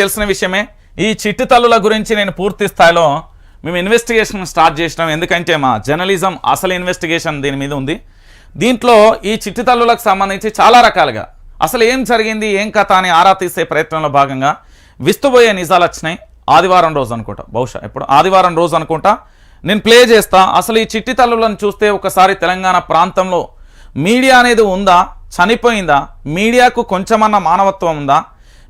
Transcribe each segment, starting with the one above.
తెలిసిన విషయమే. ఈ చిట్టు తల్లుల గురించి నేను పూర్తి స్థాయిలో మేము ఇన్వెస్టిగేషన్ స్టార్ట్ చేసినాం. ఎందుకంటే మా జర్నలిజం అసలు ఇన్వెస్టిగేషన్ దీని మీద ఉంది. దీంట్లో ఈ చిట్టు తల్లులకు సంబంధించి చాలా రకాలుగా అసలు ఏం జరిగింది ఏం కథ అని ఆరా తీసే ప్రయత్నంలో భాగంగా విస్తుపోయే నిజాలు వచ్చినాయి. ఆదివారం రోజు అనుకుంటా. బహుశా ఎప్పుడు? ఆదివారం రోజు అనుకుంటా. నేను ప్లే చేస్తా. అసలు ఈ చిట్టి తల్లులను చూస్తే ఒకసారి తెలంగాణ ప్రాంతంలో మీడియా అనేది ఉందా? చనిపోయిందా? మీడియాకు కొంచెమన్నా మానవత్వం ఉందా?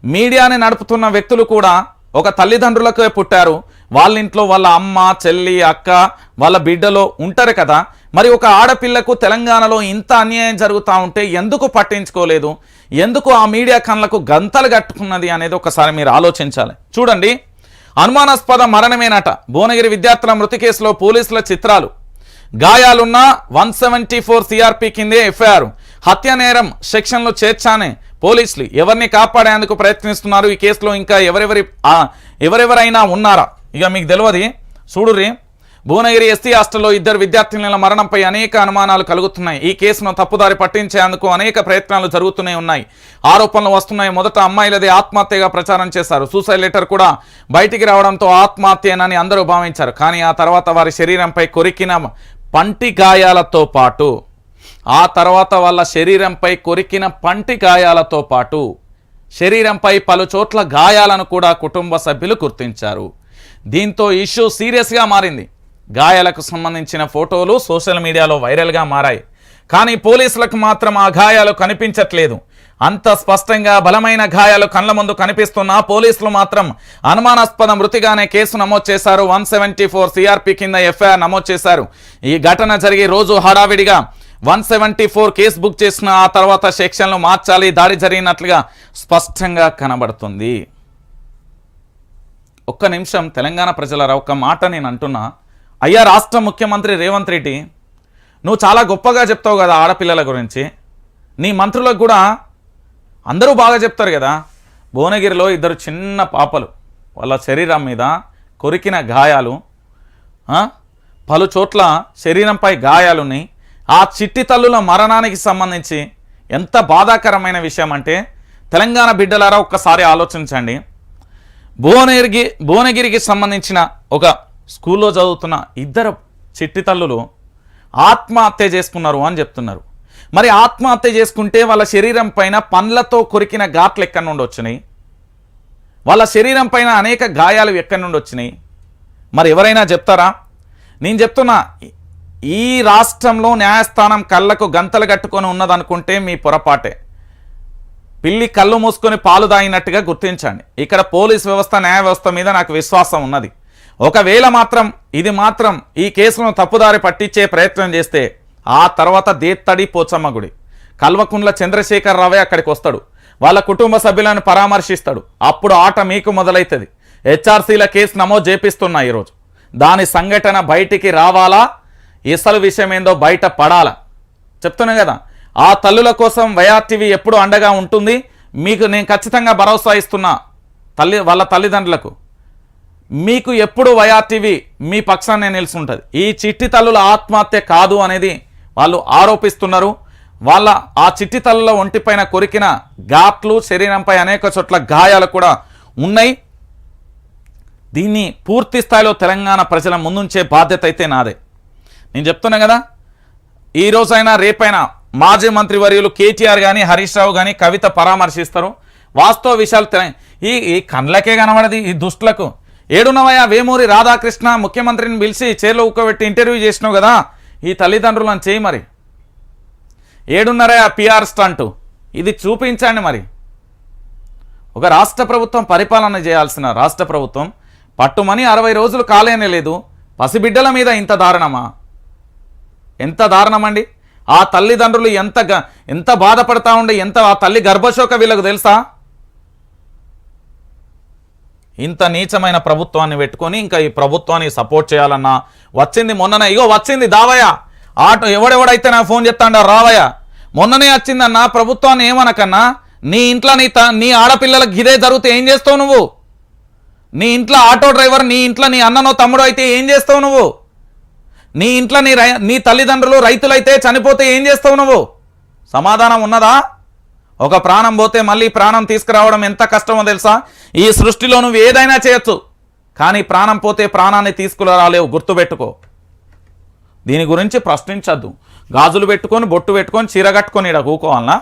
మీడియాని నడుపుతున్న వ్యక్తులు కూడా ఒక తల్లిదండ్రులకే పుట్టారు. వాళ్ళ ఇంట్లో వాళ్ళ అమ్మ చెల్లి అక్క వాళ్ళ బిడ్డలో ఉంటారు కదా. మరి ఒక ఆడపిల్లకు తెలంగాణలో ఇంత అన్యాయం జరుగుతూ ఉంటే ఎందుకు పట్టించుకోలేదు? ఎందుకు ఆ మీడియా కళ్ళకు గంతలు కట్టుకున్నది అనేది ఒకసారి మీరు ఆలోచించాలి. చూడండి. అనుమానాస్పద మరణమేనట. భువనగిరి విద్యార్థుల మృతి కేసులో పోలీసుల చిత్రాలు. గాయాలున్న వన్ సెవెంటీ ఫోర్ సిఆర్పి కిందే ఎఫ్ఐఆర్. హత్య నేరం సెక్షన్లో చేర్చానే. పోలీసులు ఎవరిని కాపాడేందుకు ప్రయత్నిస్తున్నారు? ఈ కేసులో ఇంకా ఎవరెవరి ఎవరెవరైనా ఉన్నారా? ఇక మీకు తెలియదు చూడుర్రి. భువనగిరి ఎస్సీ హాస్టల్లో ఇద్దరు విద్యార్థినుల మరణంపై అనేక అనుమానాలు కలుగుతున్నాయి. ఈ కేసును తప్పుదారి పట్టించేందుకు అనేక ప్రయత్నాలు జరుగుతూనే ఉన్నాయి. ఆరోపణలు వస్తున్నాయి. మొదట అమ్మాయిలది ఆత్మహత్యగా ప్రచారం చేశారు. సూసైడ్ లెటర్ కూడా బయటికి రావడంతో ఆత్మహత్యనని అందరూ భావించారు. కానీ ఆ తర్వాత వారి శరీరంపై కొరికిన పంటి గాయాలతో పాటు ఆ తర్వాత వాళ్ళ శరీరంపై కొరికిన పంటి గాయాలతో పాటు శరీరంపై పలుచోట్ల గాయాలను కూడా కుటుంబ సభ్యులు గుర్తించారు. దీంతో ఇష్యూ సీరియస్గా మారింది. గాయాలకు సంబంధించిన ఫోటోలు సోషల్ మీడియాలో వైరల్గా మారాయి. కానీ పోలీసులకు మాత్రం ఆ గాయాలు కనిపించట్లేదు. అంత స్పష్టంగా బలమైన గాయాలు కళ్ళ ముందు కనిపిస్తున్నా పోలీసులు మాత్రం అనుమానాస్పద మృతిగానే కేసు నమోదు చేశారు. వన్ సెవెంటీ ఫోర్ సిఆర్పి కింద ఎఫ్ఐఆర్ నమోదు చేశారు. ఈ ఘటన జరిగి రోజు హడావిడిగా one seventy four case book చేసిన ఆ తర్వాత సెక్షన్లు మార్చాలి దాడి జరిగినట్లుగా స్పష్టంగా కనబడుతుంది. ఒక్క నిమిషం తెలంగాణ ప్రజల ఒక్క మాట నేను అంటున్నా. అయ్యా రాష్ట్ర ముఖ్యమంత్రి రేవంత్ రెడ్డి నువ్వు చాలా గొప్పగా చెప్తావు కదా ఆడపిల్లల గురించి. నీ మంత్రులకు కూడా అందరూ బాగా చెప్తారు కదా. భువనగిరిలో ఇద్దరు చిన్న పాపలు వాళ్ళ శరీరం మీద కొరికిన గాయాలు పలు చోట్ల శరీరంపై గాయాలున్నాయి. ఆ చిట్టి తల్లుల మరణానికి సంబంధించి ఎంత బాధాకరమైన విషయం అంటే తెలంగాణ బిడ్డలారా ఒక్కసారి ఆలోచించండి. భువనగిరికి భువనగిరికి సంబంధించిన ఒక స్కూల్లో చదువుతున్న ఇద్దరు చిట్టి తల్లులు ఆత్మహత్య చేసుకున్నారు అని చెప్తున్నారు. మరి ఆత్మహత్య చేసుకుంటే వాళ్ళ శరీరం పైన పండ్లతో కొరికిన ఘాట్లు ఎక్కడి నుండి వచ్చినాయి? వాళ్ళ శరీరం పైన అనేక గాయాలు ఎక్కడి నుండి వచ్చినాయి? మరి ఎవరైనా చెప్తారా? నేను చెప్తున్నా ఈ రాష్ట్రంలో న్యాయస్థానం కళ్ళకు గంతలు కట్టుకొని ఉన్నదనుకుంటే మీ పొరపాటే. పిల్లి కళ్ళు మూసుకొని పాలు తాగినట్టుగా గుర్తించండి. ఇక్కడ పోలీస్ వ్యవస్థ న్యాయ వ్యవస్థ మీద నాకు విశ్వాసం ఉన్నది. ఒకవేళ మాత్రం ఇది మాత్రం ఈ కేసును తప్పుదారి పట్టించే ప్రయత్నం చేస్తే ఆ తర్వాత దేత్తడి పోచమ్మ గుడి. కల్వకుండ్ల చంద్రశేఖర్ రావే అక్కడికి వస్తాడు. వాళ్ళ కుటుంబ సభ్యులను పరామర్శిస్తాడు. అప్పుడు ఆట మీకు మొదలవుతుంది హెచ్ఆర్సీల కేసు నమోదు చేపిస్తున్నా ఈరోజు. దాని సంఘటన బయటికి రావాలా? ఇసలు విషయం ఏందో బయట పడాలా. చెప్తున్నా కదా ఆ తల్లుల కోసం వైఆర్టీవీ ఎప్పుడు అండగా ఉంటుంది. మీకు నేను ఖచ్చితంగా భరోసా ఇస్తున్నా తల్లి వాళ్ళ తల్లిదండ్రులకు. మీకు ఎప్పుడు వైఆర్టీవీ మీ పక్షాన్ని నిలుచుంటుంది ఈ చిట్టి తల్లుల ఆత్మహత్య కాదు అనేది వాళ్ళు ఆరోపిస్తున్నారు. వాళ్ళ ఆ చిట్టి తల్లుల ఒంటిపైన కొరికిన ఘాట్లు శరీరంపై అనేక చోట్ల గాయాలు కూడా ఉన్నాయి. దీన్ని పూర్తి స్థాయిలో తెలంగాణ ప్రజల ముందుంచే బాధ్యత అయితే నాదే. నేను చెప్తున్నా కదా ఈ రోజైనా రేపైనా మాజీ మంత్రి వర్యులు కేటీఆర్ కానీ హరీష్ రావు కానీ కవిత పరామర్శిస్తారు. వాస్తవ విషయాలు ఈ ఈ కండ్లకే కనబడది ఈ దుష్టులకు. ఏడునవయ వేమూరి రాధాకృష్ణ ముఖ్యమంత్రిని పిలిచి చైర్లో ఉక్కబెట్టి ఇంటర్వ్యూ చేసినావు కదా ఈ తల్లిదండ్రులను చేయి మరి. ఏడున్నరయ పిఆర్ స్టంట్. ఇది చూపించండి మరి. ఒక రాష్ట్ర ప్రభుత్వం పరిపాలన చేయాల్సిన రాష్ట్ర ప్రభుత్వం పట్టుమని అరవై రోజులు కాలేనే లేదు పసిబిడ్డల మీద ఇంత దారుణమా? ఎంత దారుణమండి? ఆ తల్లిదండ్రులు ఎంత ఎంత బాధపడతా ఉండే ఎంత ఆ తల్లి గర్భశోక వీళ్ళకు తెలుసా? ఇంత నీచమైన ప్రభుత్వాన్ని పెట్టుకొని ఇంకా ఈ ప్రభుత్వాన్ని సపోర్ట్ చేయాలన్నా వచ్చింది మొన్ననే. ఇగో వచ్చింది దావయ్య. ఆటో ఎవడెవడైతే నా ఫోన్ చెప్తాడా రావయ్య. మొన్ననే వచ్చిందన్నా ప్రభుత్వాన్ని ఏమనకన్నా? నీ ఇంట్లో నీ త నీ ఆడపిల్లలకు ఇదే జరిగితే ఏం చేస్తావు నువ్వు? నీ ఇంట్లో ఆటో డ్రైవర్ నీ ఇంట్లో నీ అన్ననో తమ్ముడు అయితే ఏం చేస్తావు నువ్వు? నీ ఇంట్లో నీ నీ తల్లిదండ్రులు రైతులైతే చనిపోతే ఏం చేస్తావు నువ్వు? సమాధానం ఉన్నదా? ఒక ప్రాణం పోతే మళ్ళీ ప్రాణం తీసుకురావడం ఎంత కష్టమో తెలుసా? ఈ సృష్టిలో నువ్వు ఏదైనా చేయొచ్చు. కానీ ప్రాణం పోతే ప్రాణాన్ని తీసుకురాలేవు. గుర్తుపెట్టుకో. దీని గురించి ప్రశ్నించద్దు. గాజులు పెట్టుకొని బొట్టు పెట్టుకొని చీర కట్టుకొని ఇక్కడ కూకోవాలనా?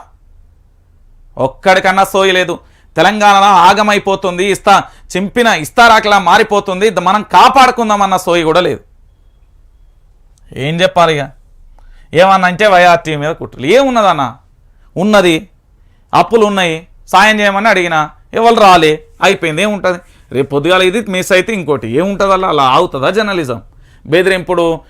ఒక్కడికన్నా సోయలేదు తెలంగాణ ఆగమైపోతుంది ఇస్తా చింపిన ఇస్తారాకిలా మారిపోతుంది. మనం కాపాడుకుందామన్న సోయి కూడా లేదు. ఏం చెప్పాలి ఇక ఏమన్నా అంటే వైఆర్టీ మీద కుట్రలు. ఏమున్నదన్న? ఉన్నది. అప్పులు ఉన్నాయి. సాయం చేయమని అడిగినా ఎవరు రాలే. అయిపోయింది. ఏముంటుంది? రేపు పొద్దుగాల ఇది మిస్ అయితే ఇంకోటి. ఏముంటుంది అలా అలా ఆగుతుందా జర్నలిజం? బెదిరింపుడు